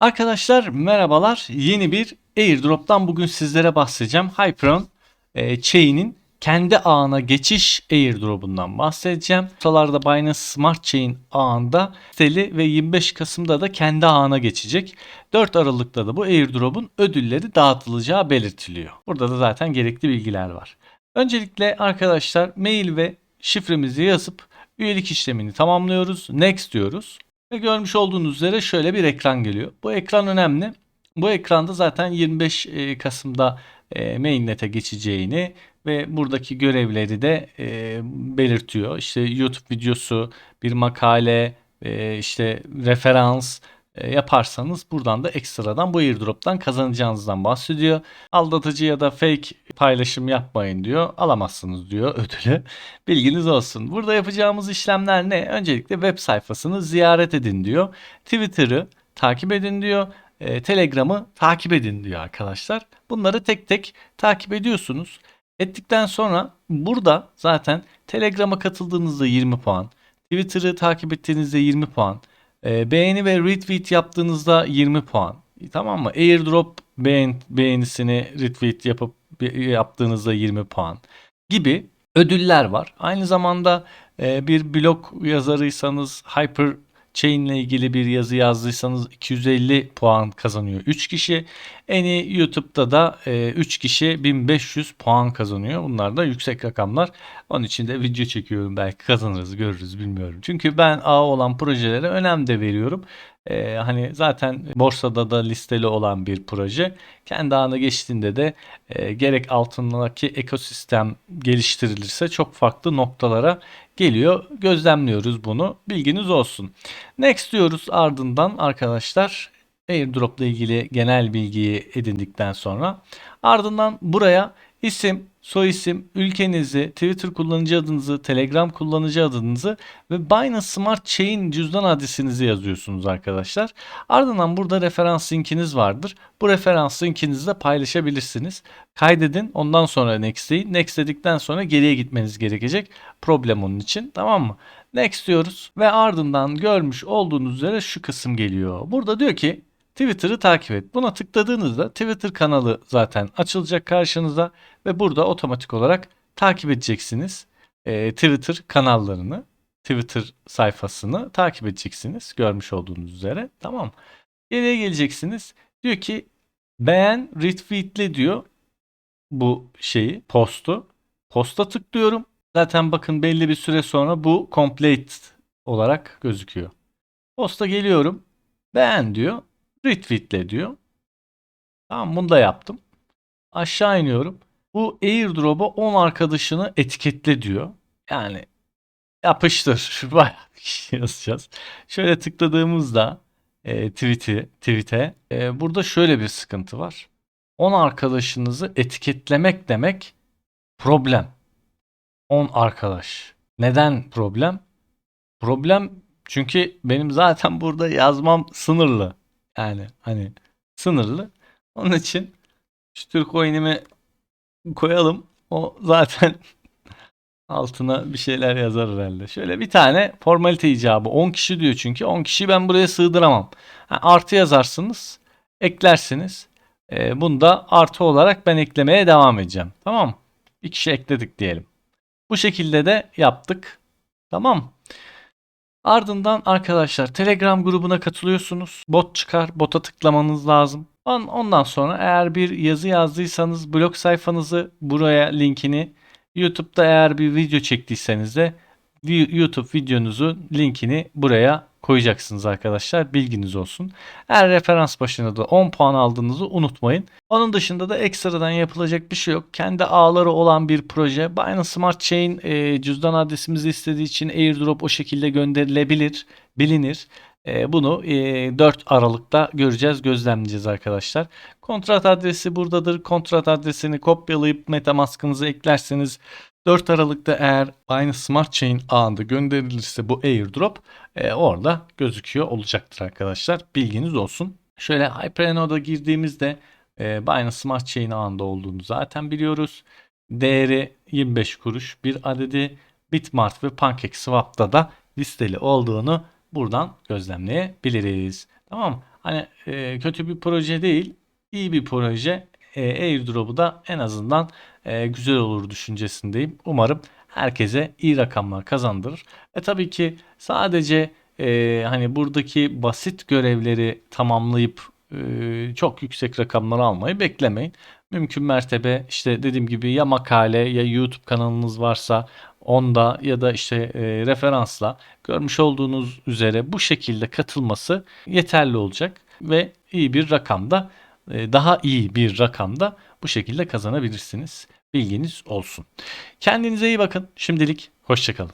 Arkadaşlar merhabalar. Yeni bir airdrop'tan bugün sizlere bahsedeceğim. Hyperon e, Chain'in kendi ağına geçiş airdrop'undan bahsedeceğim. Ortalarda Binance Smart Chain ağında siteli ve 25 Kasım'da da kendi ağına geçecek. 4 Aralık'ta da bu airdrop'un ödülleri dağıtılacağı belirtiliyor. Burada da zaten gerekli bilgiler var. Öncelikle arkadaşlar mail ve şifremizi yazıp üyelik işlemini tamamlıyoruz. Next diyoruz. Ve görmüş olduğunuz üzere şöyle bir ekran geliyor. Bu ekran önemli. Bu ekranda zaten 25 e, Kasım'da e, mainnet'e geçeceğini ve buradaki görevleri de e, belirtiyor. İşte YouTube videosu, bir makale, işte referans yaparsanız buradan da ekstradan bu airdrop'tan kazanacağınızdan bahsediyor. Aldatıcı ya da fake paylaşım yapmayın diyor. Alamazsınız diyor ödülü. Bilginiz olsun. Burada yapacağımız işlemler ne? Öncelikle web sayfasını ziyaret edin diyor. Twitter'ı takip edin diyor. E, Telegram'ı takip edin diyor arkadaşlar. Bunları tek tek takip ediyorsunuz. Ettikten sonra burada zaten Telegram'a katıldığınızda 20 puan, Twitter'ı takip ettiğinizde 20 puan, e, beğeni ve retweet yaptığınızda 20 puan. Tamam mı? Airdrop beğen, beğenisini retweet yapıp yaptığınızda 20 puan gibi ödüller var. Aynı zamanda e, bir blog yazarıysanız Hyper Chain ile ilgili bir yazı yazdıysanız 250 puan kazanıyor 3 kişi. Eni YouTube'da da e, 3 kişi 1500 puan kazanıyor. Bunlar da yüksek rakamlar. Onun için de video çekiyorum. Belki kazanırız görürüz bilmiyorum. Çünkü ben ağ olan projelere önem de veriyorum. Ee, hani zaten borsada da listeli olan bir proje. Kendi ağına geçtiğinde de e, gerek altındaki ekosistem geliştirilirse çok farklı noktalara geliyor. Gözlemliyoruz bunu. Bilginiz olsun. Next diyoruz ardından arkadaşlar airdrop ile ilgili genel bilgiyi edindikten sonra ardından buraya isim, soyisim, ülkenizi, Twitter kullanıcı adınızı, Telegram kullanıcı adınızı ve Binance Smart Chain cüzdan adresinizi yazıyorsunuz arkadaşlar. Ardından burada referans linkiniz vardır. Bu referans linkinizi de paylaşabilirsiniz. Kaydedin ondan sonra next deyin. Next dedikten sonra geriye gitmeniz gerekecek. Problem onun için tamam mı? Next diyoruz ve ardından görmüş olduğunuz üzere şu kısım geliyor. Burada diyor ki Twitter'ı takip et. Buna tıkladığınızda Twitter kanalı zaten açılacak karşınıza ve burada otomatik olarak takip edeceksiniz. E, Twitter kanallarını, Twitter sayfasını takip edeceksiniz. Görmüş olduğunuz üzere. Tamam. Geriye geleceksiniz. Diyor ki beğen, retweetle diyor bu şeyi, postu. Posta tıklıyorum. Zaten bakın belli bir süre sonra bu complete olarak gözüküyor. Posta geliyorum. Beğen diyor. Retweetle diyor. Tamam bunu da yaptım. Aşağı iniyorum. Bu airdrop'a 10 arkadaşını etiketle diyor. Yani yapıştır. Bayağı bir şey yazacağız. Şöyle tıkladığımızda e, tweet'i, tweet'e e, burada şöyle bir sıkıntı var. 10 arkadaşınızı etiketlemek demek problem. 10 arkadaş. Neden problem? Problem çünkü benim zaten burada yazmam sınırlı. Yani hani sınırlı. Onun için şu Türk coin'imi koyalım. O zaten altına bir şeyler yazar herhalde. Şöyle bir tane formalite icabı. 10 kişi diyor çünkü. 10 kişi ben buraya sığdıramam. Ha, artı yazarsınız. Eklersiniz. E, bunu da artı olarak ben eklemeye devam edeceğim. Tamam Bir kişi ekledik diyelim. Bu şekilde de yaptık. Tamam Ardından arkadaşlar Telegram grubuna katılıyorsunuz. Bot çıkar. Bota tıklamanız lazım. Ondan sonra eğer bir yazı yazdıysanız blog sayfanızı buraya linkini YouTube'da eğer bir video çektiyseniz de YouTube videonuzu linkini buraya koyacaksınız arkadaşlar. Bilginiz olsun. Eğer referans başına da 10 puan aldığınızı unutmayın. Onun dışında da ekstradan yapılacak bir şey yok. Kendi ağları olan bir proje. Binance Smart Chain e, cüzdan adresimizi istediği için airdrop o şekilde gönderilebilir, bilinir. E, bunu e, 4 Aralık'ta göreceğiz, gözlemleyeceğiz arkadaşlar. Kontrat adresi buradadır. Kontrat adresini kopyalayıp MetaMask'ınızı eklerseniz 4 Aralık'ta eğer aynı Smart Chain ağında gönderilirse bu airdrop e, orada gözüküyor olacaktır arkadaşlar. Bilginiz olsun. Şöyle Hypernode'a girdiğimizde e, Binance Smart Chain ağında olduğunu zaten biliyoruz. Değeri 25 kuruş bir adedi Bitmart ve PancakeSwap'ta da listeli olduğunu buradan gözlemleyebiliriz. Tamam Hani e, kötü bir proje değil, iyi bir proje. E, airdrop'u da en azından e, güzel olur düşüncesindeyim. Umarım herkese iyi rakamlar kazandırır. E tabii ki sadece e, hani buradaki basit görevleri tamamlayıp e, çok yüksek rakamlar almayı beklemeyin. Mümkün mertebe işte dediğim gibi ya makale ya YouTube kanalınız varsa onda ya da işte e, referansla görmüş olduğunuz üzere bu şekilde katılması yeterli olacak ve iyi bir rakamda e, daha iyi bir rakamda bu şekilde kazanabilirsiniz. Bilginiz olsun. Kendinize iyi bakın. Şimdilik hoşçakalın.